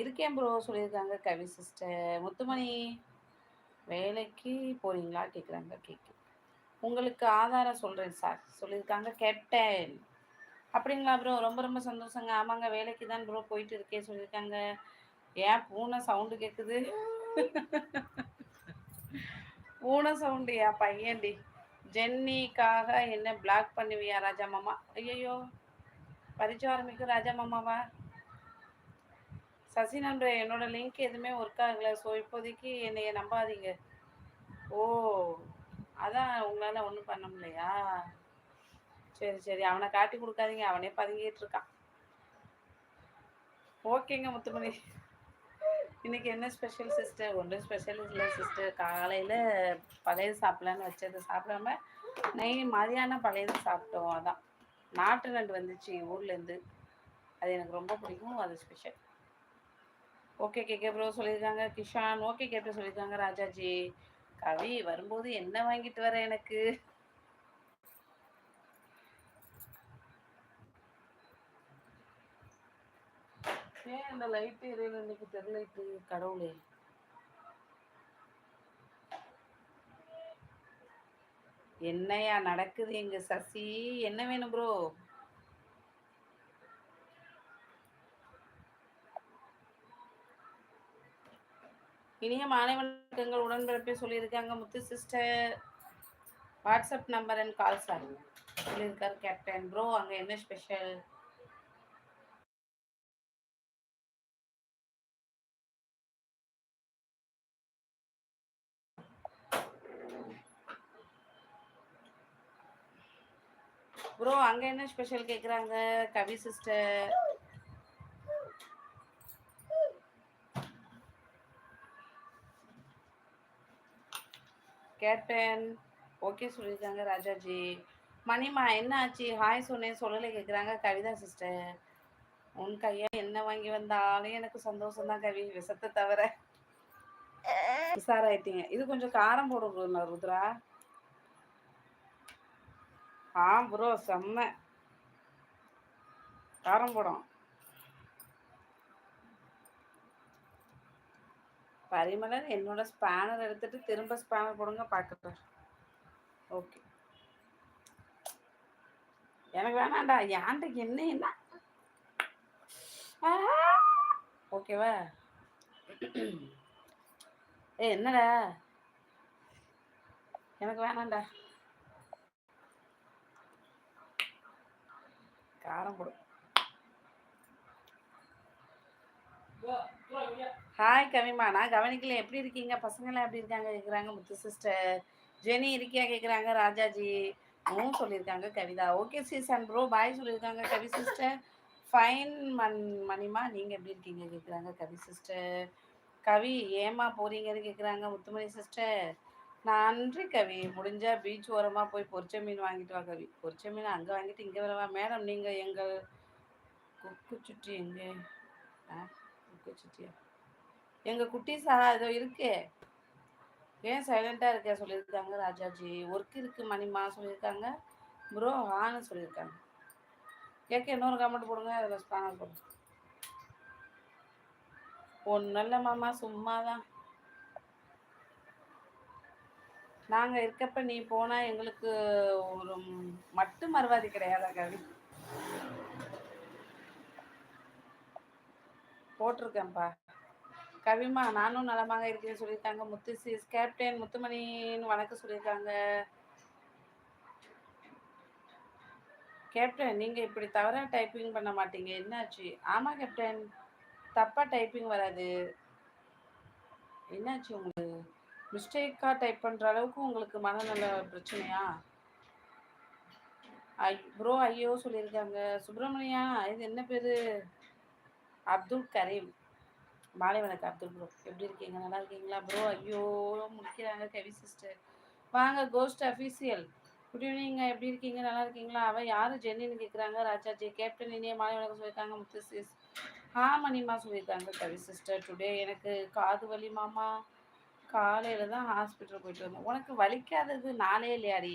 இருக்கேன் ப்ரோ சொல்லியிருக்காங்க கவி சிஸ்டர் முத்துமணி வேலைக்கு போறீங்களா கேட்குறாங்க கேட்கு உங்களுக்கு ஆதாரம் சொல்கிறேன் சார் சொல்லியிருக்காங்க கேப்டன் அப்படிங்களா ப்ரோ ரொம்ப ரொம்ப சந்தோஷங்க. ஆமாங்க வேலைக்கு தான் ப்ரோ போயிட்டு இருக்கேன் சொல்லியிருக்காங்க. ஏன் பூனை சவுண்டு கேட்குது பூனை சவுண்டு ஏன் பையன்டி? ஜென்னிக்காக என்ன பிளாக் பண்ணுவியா ராஜா மாமா? ஐயோ பரிச்சு ஆரம்பிக்கும் ராஜா மாமாவா? சசி என்னோட லிங்க் எதுவுமே ஒர்க் ஆகலை. ஸோ இப்போதைக்கு என்னைய நம்பாதீங்க. ஓ அதான் உங்களால் ஒன்றும் பண்ண முடியலையா? சரி சரி. அவனை காட்டி கொடுக்காதீங்க. அவனே பதுங்கிட்டு இருக்கான் ஓகேங்க முத்துமணி. இன்னைக்கு என்ன ஸ்பெஷல் சிஸ்டர் ஒன்றும் ஸ்பெஷல் இல்லை சிஸ்டர் காலையில் பழையது சாப்பிடலான்னு வச்சது சாப்பிடாம நை மதியானம் பழையது சாப்பிட்டோம். அதான். நாட்டு நண்டு வந்துச்சு ஊர்லேருந்து அது எனக்கு ரொம்ப பிடிக்கும். அது ஸ்பெஷல் ஓகே கேட்க ப்ரோ சொல்லியிருக்காங்க. கிஷான் ஓகே கேப்ரோ சொல்லியிருக்காங்க. ராஜாஜி கவி வரும்போது என்ன வாங்கிட்டு வர எனக்கு? ஏன் இந்த லைட்டு எரியல? இன்னைக்கு தெரியலைட்டு கடவுளே. என்னையா நடக்குது எங்க சசி? என்ன வேணும் ப்ரோ இனிய மாலை வணக்கங்கள் உடன்பிறப்பே சொல்லியிருக்காங்க Muthu sister WhatsApp number and call sir சொல்லியிருக்காரு கேப்டன் ப்ரோ அங்கே என்ன ஸ்பெஷல் ப்ரோ அங்கே என்ன ஸ்பெஷல் கேட்குறாங்க கவி சிஸ்டர் கேட்டேன் ஓகே சொல்லியிருக்காங்க ராஜாஜி. மணிமா என்ன ஆச்சு? ஹாய் சொன்னேன் சொல்லலை கேட்குறாங்க கவிதா சிஸ்டர் உன் கையா என்ன வாங்கி வந்தாலும் எனக்கு சந்தோஷம் தான் கவி விஷத்தை தவிர. உஷாராயிட்டீங்க. இது கொஞ்சம் காரம் போடும் ருத்ரா. ஆ ப்ரோ செம்ம. காரம் போடும். பரிமலர் என்னோட ஸ்பேனர் எடுத்துட்டு திரும்ப ஸ்பேனர் போடுங்க பார்க்கட்டும் ஓகே எனக்கு வேணாண்டா ஏன்ட்டுக்கு என்ன என்ன? ஓகேவா ஏ என்னடா? எனக்கு வேணாண்டா காரம் போடும் ஹாய் கவிமா. நான் கவனிக்கல. எப்படி இருக்கீங்க? பசங்களாம் எப்படி இருக்காங்க? கேட்குறாங்க முத்து சிஸ்டர் ஜெனி இருக்கியா? கேட்குறாங்க ராஜாஜி. ஊ சொல்லியிருக்காங்க. Kavitha. Okay season bro bye சொல்லியிருக்காங்க. கவி சிஸ்டர் ஃபைன் மண் மணிமா. நீங்கள் எப்படி இருக்கீங்க? கேட்குறாங்க கவி சிஸ்டர் கவி ஏமா போகிறீங்கன்னு கேட்குறாங்க முத்துமணி சிஸ்டர் நன்றி கவி. முடிஞ்சா பீச் ஓரமாக போய் பொரிச்ச மீன் வாங்கிட்டு வா கவி. பொரிச்ச மீன் அங்கே வாங்கிட்டு இங்கே வரவா? மேடம் நீங்கள் எங்கள் குக்கு சுட்டி எங்கே? ஆ குக்கு சுட்டியா? எங்கள் குட்டீஸா ஏதோ இருக்கே. ஏன் சைலண்ட்டாக இருக்க சொல்லியிருக்காங்க ராஜாஜி. ஒர்க் இருக்கு மணிமா சொல்லியிருக்காங்க. ப்ரோ ஆன்னு சொல்லியிருக்காங்க. கேட்க இன்னொரு கமெண்ட் போடுங்க அதில் ஸ்பேனர் போடுங்க. ஒன்றும் இல்லை மாமா சும்மா தான் நாங்கள் இருக்கப்ப நீ போனால் எங்களுக்கு ஒரு மட்டு மறுவாதி கிடையாதா கவி? போட்டிருக்கேன்ப்பா. கவிமா நானும் நலமாக இருக்கேன்னு சொல்லியிருக்காங்க. முத்து சிஸ் கேப்டன் முத்துமணின்னு வணக்கம் சொல்லியிருக்காங்க. கேப்டன் நீங்கள் இப்படி தவறாக டைப்பிங் பண்ண மாட்டீங்க. என்னாச்சு? ஆமாம் கேப்டன். தப்பாக டைப்பிங் வராது. என்னாச்சு உங்களுக்கு? மிஸ்டேக்காக டைப் பண்ணுற அளவுக்கு உங்களுக்கு மனநல பிரச்சனையா? ஐ ப்ரோ ஐயோ சொல்லியிருக்காங்க. சுப்பிரமணியா இது என்ன பேர்? அப்துல் கரீம். மாலை வணக்கம் அப்துல் ப்ரோ எப்படி இருக்கீங்க? நல்லா இருக்கீங்களா ப்ரோ ஐயோ முடிக்கிறாங்க கவி சிஸ்டர் வாங்க கோஸ்ட் அஃபீஷியல் குட் ஈவினிங் எப்படி இருக்கீங்க? நல்லா இருக்கீங்களா? அவ யாரு? ஜென்னின்னு கேட்குறாங்க ராஜாஜி கேப்டன் இனிய மாலை வணக்கம் சொல்லியிருக்காங்க முத்து சிஸ் ஆ மணிமா சொல்லியிருக்காங்க கவி சிஸ்டர் டுடே எனக்கு காது வலி மாமா. காலையில் தான் ஹாஸ்பிட்டல் போயிட்டு வந்தேன் உனக்கு வலிக்காதது நானே இல்லையாடி?